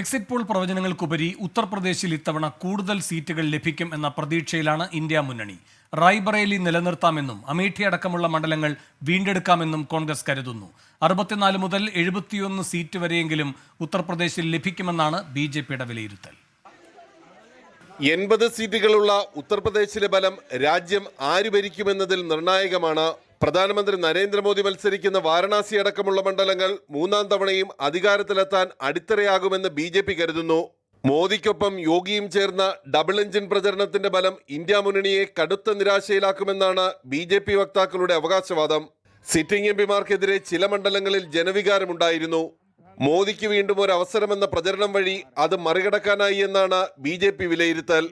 Exit poll പ്രവചനങ്ങൾക്കുപരി ഉത്തർപ്രദേശിൽ ഇത്തവണ കൂടുതൽ സീറ്റുകൾ ലഭിക്കും എന്ന പ്രതീക്ഷയിലാണ് ഇന്ത്യ മുന്നണി. റായ്ബറേലി നിലനിർത്താമെന്നും അമേഠി അടക്കമുള്ള മണ്ഡലങ്ങൾ വീണ്ടെടുക്കാമെന്നും കോൺഗ്രസ് കരുതുന്നു. അറുപത്തിനാല് മുതൽ എഴുപത്തിയൊന്ന് സീറ്റ് വരെയെങ്കിലും ഉത്തർപ്രദേശിൽ ലഭിക്കുമെന്നാണ് ബി ജെ പിയുടെ വിലയിരുത്തൽ. എൺപത് സീറ്റുകളുള്ള ഉത്തർപ്രദേശിലെ ബലം രാജ്യം ആര് ഭരിക്കുമെന്നതിൽ നിർണായകമാണ് പ്രധാനമന്ത്രി നരേന്ദ്രമോദി മത്സരിക്കുന്ന വാരണാസി അടക്കമുള്ള മണ്ഡലങ്ങൾ മൂന്നാം തവണയും അധികാരത്തിലെത്താൻ അടിത്തറയാകുമെന്ന് ബി ജെ പി കരുതുന്നു. മോദിക്കൊപ്പം യോഗിയും ചേർന്ന ഡബിൾ എഞ്ചിൻ പ്രചരണത്തിന്റെ ബലം ഇന്ത്യ മുന്നണിയെ കടുത്ത നിരാശയിലാക്കുമെന്നാണ് ബി ജെ പി വക്താക്കളുടെ അവകാശവാദം. സിറ്റിംഗ് എം പിമാർക്കെതിരെ ചില മണ്ഡലങ്ങളിൽ ജനവികാരമുണ്ടായിരുന്നു. മോദിക്ക് വീണ്ടും ഒരു അവസരമെന്ന പ്രചരണം വഴി അത് മറികടക്കാനായി എന്നാണ് ബി ജെ പി വിലയിരുത്തൽ.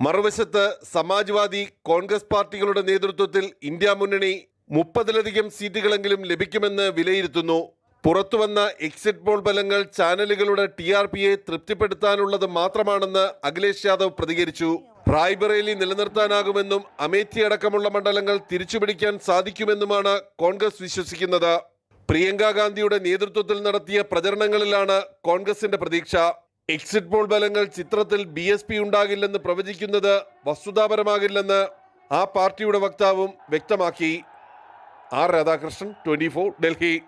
മറുവശത്ത് സമാജ്വാദി കോൺഗ്രസ് പാർട്ടികളുടെ നേതൃത്വത്തിൽ ഇന്ത്യ മുന്നണി മുപ്പതിലധികം സീറ്റുകളെങ്കിലും ലഭിക്കുമെന്ന് വിലയിരുത്തുന്നു. പുറത്തുവന്ന എക്സിറ്റ് പോൾ ഫലങ്ങൾ ചാനലുകളുടെ ടി ആർ പിയെ തൃപ്തിപ്പെടുത്താനുള്ളത് മാത്രമാണെന്ന് അഖിലേഷ് യാദവ് പ്രതികരിച്ചു. റായ്ബറേലി നിലനിർത്താനാകുമെന്നും അമേഠി അടക്കമുള്ള മണ്ഡലങ്ങൾ തിരിച്ചുപിടിക്കാൻ സാധിക്കുമെന്നുമാണ് കോൺഗ്രസ് വിശ്വസിക്കുന്നത്. പ്രിയങ്ക ഗാന്ധിയുടെ നേതൃത്വത്തിൽ നടത്തിയ പ്രചരണങ്ങളിലാണ് കോൺഗ്രസിന്റെ പ്രതീക്ഷ. എക്സിറ്റ് പോൾ ഫലങ്ങൾ ചിത്രത്തിൽ ബി എസ് പി ഉണ്ടാകില്ലെന്ന് പ്രവചിക്കുന്നത് വസ്തുതാപരമാകില്ലെന്ന് ആ പാർട്ടിയുടെ വക്താവും വ്യക്തമാക്കി. R Radhakrishnan twenty Delhi.